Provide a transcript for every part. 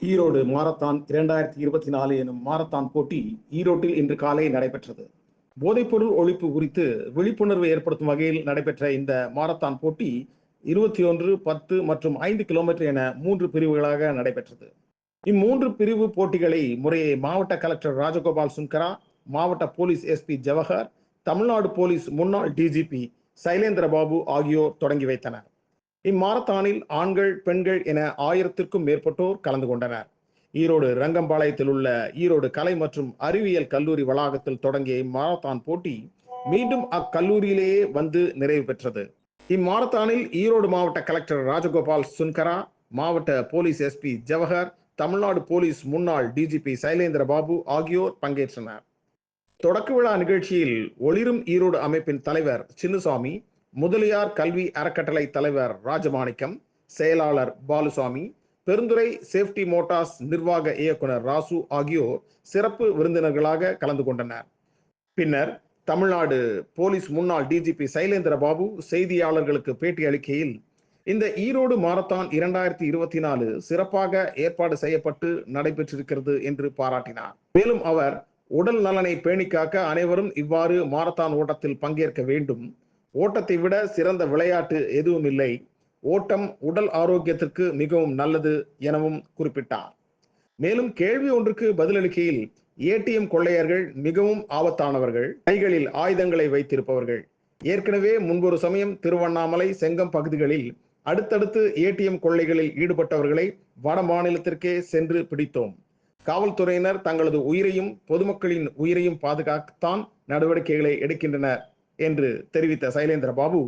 Erode marathon இரண்டாயிரத்தி இருபத்தி நாலு எனும் மாரத்தான் போட்டி ஈரோட்டில் இன்று காலை நடைபெற்றது. போதைப்பொருள் ஒழிப்பு குறித்து விழிப்புணர்வு ஏற்படுத்தும் வகையில் நடைபெற்ற இந்த மாரத்தான் போட்டி இருபத்தி ஒன்று பத்து மற்றும் ஐந்து கிலோமீட்டர் என மூன்று பிரிவுகளாக நடைபெற்றது. இம்மூன்று பிரிவு போட்டிகளை முறையே மாவட்ட கலெக்டர் ராஜகோபால் சுன்கரா மாவட்ட police SP Jawahar Tamil Nadu police முன்னாள் டிஜிபி சைலேந்திர பாபு ஆகியோர் தொடங்கி வைத்தனர். இம்மாரத்தானில் ஆண்கள் பெண்கள் என ஆயிரத்திற்கும் மேற்பட்டோர் கலந்து கொண்டனர். ஈரோடு ரங்கம்பாளையத்தில் உள்ள ஈரோடு கலை மற்றும் அறிவியல் கல்லூரி வளாகத்தில் தொடங்கிய இம்மாரத்தான் போட்டி மீண்டும் அக்கல்லூரியிலேயே வந்து நிறைவு பெற்றது. இம்மாரத்தானில் ஈரோடு மாவட்ட கலெக்டர் ராஜகோபால் சுன்கரா மாவட்ட police SP Jawahar Tamil Nadu police முன்னாள் டிஜிபி சைலேந்திர பாபு ஆகியோர் பங்கேற்றனர். தொடக்க விழா நிகழ்ச்சியில் ஒளிரும் ஈரோடு அமைப்பின் தலைவர் சின்னுசாமி முதலியார் கல்வி அறக்கட்டளை தலைவர் ராஜமாணிக்கம் செயலாளர் பாலுசாமி பெருந்துறை சேஃப்டி மோட்டார்ஸ் நிர்வாக இயக்குனர் ராசு ஆகியோர் சிறப்பு விருந்தினர்களாக கலந்து கொண்டனர். பின்னர் தமிழ்நாடு போலீஸ் முன்னாள் டிஜிபி சைலேந்திர பாபு செய்தியாளர்களுக்கு பேட்டி அளிக்கையில் இந்த ஈரோடு மாரத்தான் இரண்டாயிரத்தி இருபத்தி நாலு சிறப்பாக ஏற்பாடு செய்யப்பட்டு நடைபெற்றிருக்கிறது என்று பாராட்டினார். மேலும் அவர் உடல் நலனை பேணிக்காக்க அனைவரும் இவ்வாறு மாரத்தான் ஓட்டத்தில் பங்கேற்க வேண்டும். ஓட்டத்தை விட சிறந்த விளையாட்டு எதுவும் இல்லை. ஓட்டம் உடல் ஆரோக்கியத்திற்கு மிகவும் நல்லது எனவும் குறிப்பிட்டார். மேலும் கேள்வி ஒன்றுக்கு பதிலளிக்கையில் ஏடிஎம் கொள்ளையர்கள் மிகவும் ஆபத்தானவர்கள். கைகளில் ஆயுதங்களை வைத்திருப்பவர்கள். ஏற்கனவே முன்பொரு சமயம் திருவண்ணாமலை செங்கம் பகுதிகளில் அடுத்தடுத்து ஏடிஎம் கொள்ளைகளில் ஈடுபட்டவர்களை வட மாநிலத்திற்கே சென்று பிடித்தோம். காவல்துறையினர் தங்களது உயிரையும் பொதுமக்களின் உயிரையும் பாதுகாக்கத்தான் நடவடிக்கைகளை எடுக்கின்றனர். என்று தெரிவித்த சைலேந்திர பாபு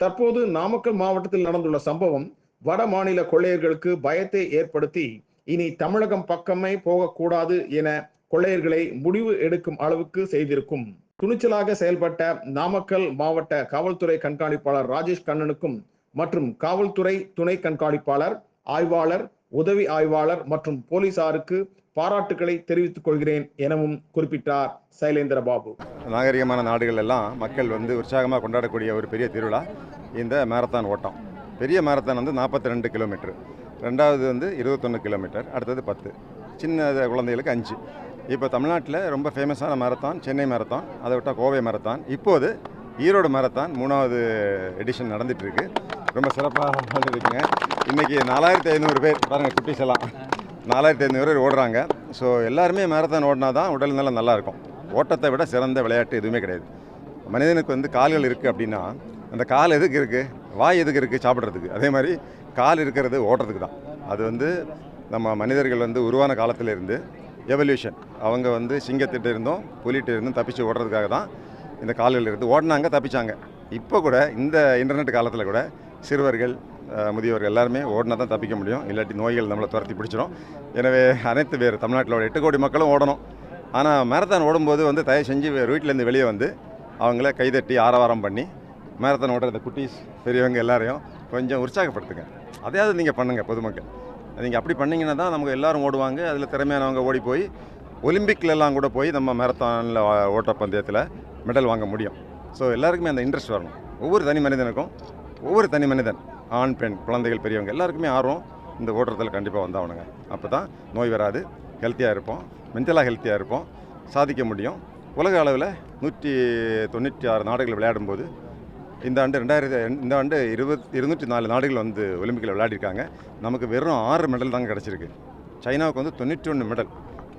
தற்போது நாமக்கல் மாவட்டத்தில் நடந்துள்ள சம்பவம் வட மாநில கொள்ளையர்களுக்கு பயத்தை ஏற்படுத்தி இனி தமிழகம் பக்கமே போகக்கூடாது என கொள்ளையர்களை முடிவு எடுக்கும் அளவுக்கு செய்திருக்கும். துணிச்சலாக செயல்பட்ட நாமக்கல் மாவட்ட காவல்துறை கண்காணிப்பாளர் ராஜேஷ் கண்ணனுக்கும் மற்றும் காவல்துறை துணை கண்காணிப்பாளர் ஆய்வாளர் உதவி ஆய்வாளர் மற்றும் போலீசாருக்கு பாராட்டுக்களை தெரிவித்துக் கொள்கிறேன் எனவும் குறிப்பிட்டார் சைலேந்திர பாபு. நாகரிகமான நாடுகள் எல்லாம் மக்கள் வந்து உற்சாகமாக கொண்டாடக்கூடிய ஒரு பெரிய திருவிழா இந்த மேரத்தான் ஓட்டம். பெரிய மேரத்தான் வந்து நாற்பத்தி ரெண்டு கிலோமீட்டர் ரெண்டாவது வந்து இருபத்தொன்று கிலோமீட்டர் அடுத்தது பத்து. சின்ன குழந்தைகளுக்கு அஞ்சு. இப்போ தமிழ்நாட்டில் ரொம்ப ஃபேமஸான மேரத்தான் சென்னை மேரத்தான் அதை விட்டால் கோவை மேரத்தான் இப்போது ஈரோடு மேரத்தான் மூணாவது எடிஷன் நடந்துகிட்ருக்கு ரொம்ப சிறப்பாக பண்ணியிருக்குங்க இன்றைக்கி நாலாயிரத்தி ஐநூறு பேர். பாருங்கள் குட்டிஸ் எல்லாம். நாலாயிரத்தி ஐநூறு பேர் ஓடுறாங்க. ஸோ எல்லாருமே மேரத்தான் ஓடினா தான் உடல் நலம் நல்லாயிருக்கும். ஓட்டத்தை விட சிறந்த விளையாட்டு எதுவுமே கிடையாது. மனிதனுக்கு வந்து கால்கள் இருக்குது அப்படின்னா அந்த கால் எதுக்கு இருக்குது வாய் எதுக்கு இருக்குது சாப்பிட்றதுக்கு. அதே மாதிரி கால் இருக்கிறது ஓடுறதுக்கு தான். அது வந்து நம்ம மனிதர்கள் வந்து உருவான காலத்தில் இருந்து எவல்யூஷன் அவங்க வந்து சிங்கத்திட்ட இருந்தும் புலிகிட்ட இருந்தும் தப்பிச்சு ஓடுறதுக்காக தான் இந்த கால்கள் இருந்து ஓடினாங்க தப்பிச்சாங்க. இப்போ கூட இந்த இன்டர்நெட் காலத்தில் கூட சிறுவர்கள் முதியவர்கள் எல்லாருமே ஓடினா தான் தப்பிக்க முடியும். இல்லாட்டி நோய்கள் நம்மளை துரத்தி பிடிச்சிரும் எனவே அனைத்து பேர் தமிழ்நாட்டில் எட்டு கோடி மக்களும் ஓடணும். ஆனால் மேரத்தான் ஓடும்போது வந்து தயவு செஞ்சு வீட்டிலேருந்து வெளியே வந்து அவங்கள கைதட்டி ஆரவாரம் பண்ணி மேரத்தான் ஓடுற இந்த குட்டீஸ் பெரியவங்க எல்லாரையும் கொஞ்சம் உற்சாகப்படுத்துங்க. அதையாவது நீங்கள் பண்ணுங்கள் பொதுமக்கள். நீங்கள் அப்படி பண்ணிங்கன்னா தான் நமக்கு எல்லோரும் ஓடுவாங்க. அதில் திறமையானவங்க ஓடி போய் ஒலிம்பிக்லலாம் கூட போய் நம்ம மேரத்தானில் ஓட்டப்பந்தயத்தில் மெடல் வாங்க முடியும். ஸோ எல்லாருக்குமே அந்த இன்ட்ரெஸ்ட் வரணும். ஒவ்வொரு தனி மனிதனுக்கும் ஒவ்வொரு தனி மனிதன் ஆண் பெண் குழந்தைகள் பெரியவங்க எல்லாருக்குமே ஆர்வம் இந்த ஓட்டத்தில் கண்டிப்பாக வந்தாகணுங்க அப்போ தான் நோய் வராது ஹெல்த்தியாக இருப்போம் மென்டலாக ஹெல்த்தியாக இருப்போம் சாதிக்க முடியும். உலக அளவில் நூற்றி தொண்ணூற்றி ஆறு நாடுகள் விளையாடும்போது இந்த ஆண்டு ரெண்டாயிரத்தி இந்த ஆண்டு இருபத் இருநூற்றி நாலு நாடுகள் வந்து ஒலிம்பிக்கில் விளையாடிருக்காங்க. நமக்கு வெறும் ஆறு மெடல் தாங்க கிடச்சிருக்கு. சைனாவுக்கு வந்து தொண்ணூற்றி ஒன்று மெடல்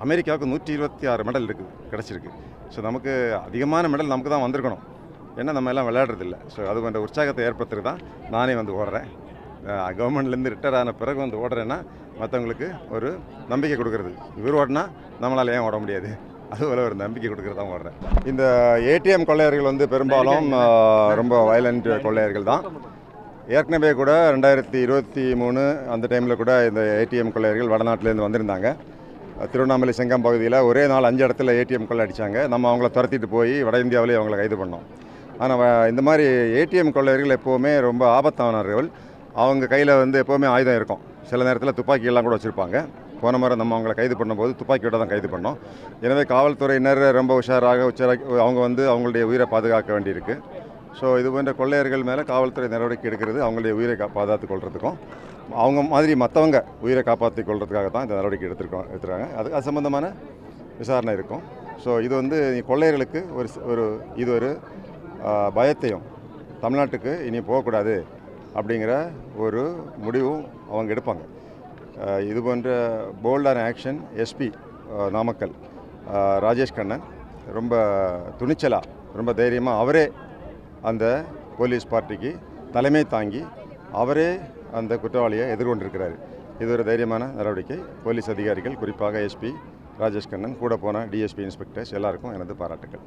அமெரிக்காவுக்கு நூற்றி இருபத்தி ஆறு மெடல் இருக்குது கிடச்சிருக்கு. ஸோ நமக்கு அதிகமான மெடல் நமக்கு தான் வந்திருக்கணும். ஏன்னா நம்ம எல்லாம் விளையாடுறதில்ல. ஸோ அது கொஞ்சம் உற்சாகத்தை ஏற்படுத்துறது தான் நானே வந்து ஓடுறேன். கவர்மெண்ட்லேருந்து ரிட்டையர் ஆன பிறகு வந்து ஓடுறேன்னா மற்றவங்களுக்கு ஒரு நம்பிக்கை கொடுக்குறது. இவர் ஓடினா நம்மளால் ஏன் ஓட முடியாது? அதுபோல் ஒரு நம்பிக்கை கொடுக்குறது தான் ஓடுறேன். இந்த ஏடிஎம் கொள்ளையர்கள் வந்து பெரும்பாலும் ரொம்ப வயலண்ட் கொள்ளையர்கள் தான். ஏற்கனவே கூட ரெண்டாயிரத்தி இருபத்தி மூணு அந்த டைமில் கூட இந்த ஏடிஎம் கொள்ளையர்கள் வடநாட்டிலேருந்து வந்திருந்தாங்க. திருவண்ணாமலை செங்கம் பகுதியில் ஒரே நாள் அஞ்சு இடத்துல ஏடிஎம் கொள்ளை அடித்தாங்க நம்ம அவங்கள துரத்திட்டு போய் வட இந்தியாவிலே அவங்களை கைது பண்ணோம். ஆனால் இந்த மாதிரி ஏடிஎம் கொள்ளையர்கள் எப்போவுமே ரொம்ப ஆபத்தானவர்கள். அவங்க கையில் வந்து எப்போவுமே ஆயுதம் இருக்கும். சில நேரத்தில் துப்பாக்கியெல்லாம் கூட வச்சுருப்பாங்க. போன முறை நம்ம அவங்கள கைது பண்ணும்போது துப்பாக்கியோட தான் கைது பண்ணோம். எனவே காவல்துறையினர் ரொம்ப உஷாராக உச்சராக அவங்க வந்து அவங்களுடைய உயிரை பாதுகாக்க வேண்டியிருக்கு. ஸோ இது போன்ற கொள்ளையர்கள் மேலே காவல்துறை நடவடிக்கை எடுக்கிறது அவங்களுடைய உயிரை பாதுகாத்து கொள்றதுக்கும் அவங்க மாதிரி மற்றவங்க உயிரை காப்பாற்றி கொள்றதுக்காக தான் இந்த நடவடிக்கை எடுத்துருக்கோம் எடுத்துருக்காங்க அது அது சம்மந்தமான விசாரணை இருக்கும். ஸோ இது வந்து கொள்ளையர்களுக்கு ஒரு ஒரு இது ஒரு பயத்தையும் தமிழ்நாட்டுக்கு இனி போகக்கூடாது அப்படிங்கிற ஒரு முடிவும் அவங்க எடுப்பாங்க. இது போன்ற போல்டான ஆக்ஷன் எஸ்பி நாமக்கல் ராஜேஷ் கண்ணன் ரொம்ப துணிச்சலாக ரொம்ப தைரியமாக அவரே அந்த போலீஸ் பார்ட்டிக்கு தலைமை தாங்கி அவரே அந்த குற்றவாளியை எதிர்கொண்டிருக்கிறார். இது ஒரு தைரியமான நடவடிக்கை. போலீஸ் அதிகாரிகள் குறிப்பாக எஸ்பி ராஜேஷ் கண்ணன் கூட போன டிஎஸ்பி இன்ஸ்பெக்டர்ஸ் எல்லாருக்கும் எனது பாராட்டுக்கள்.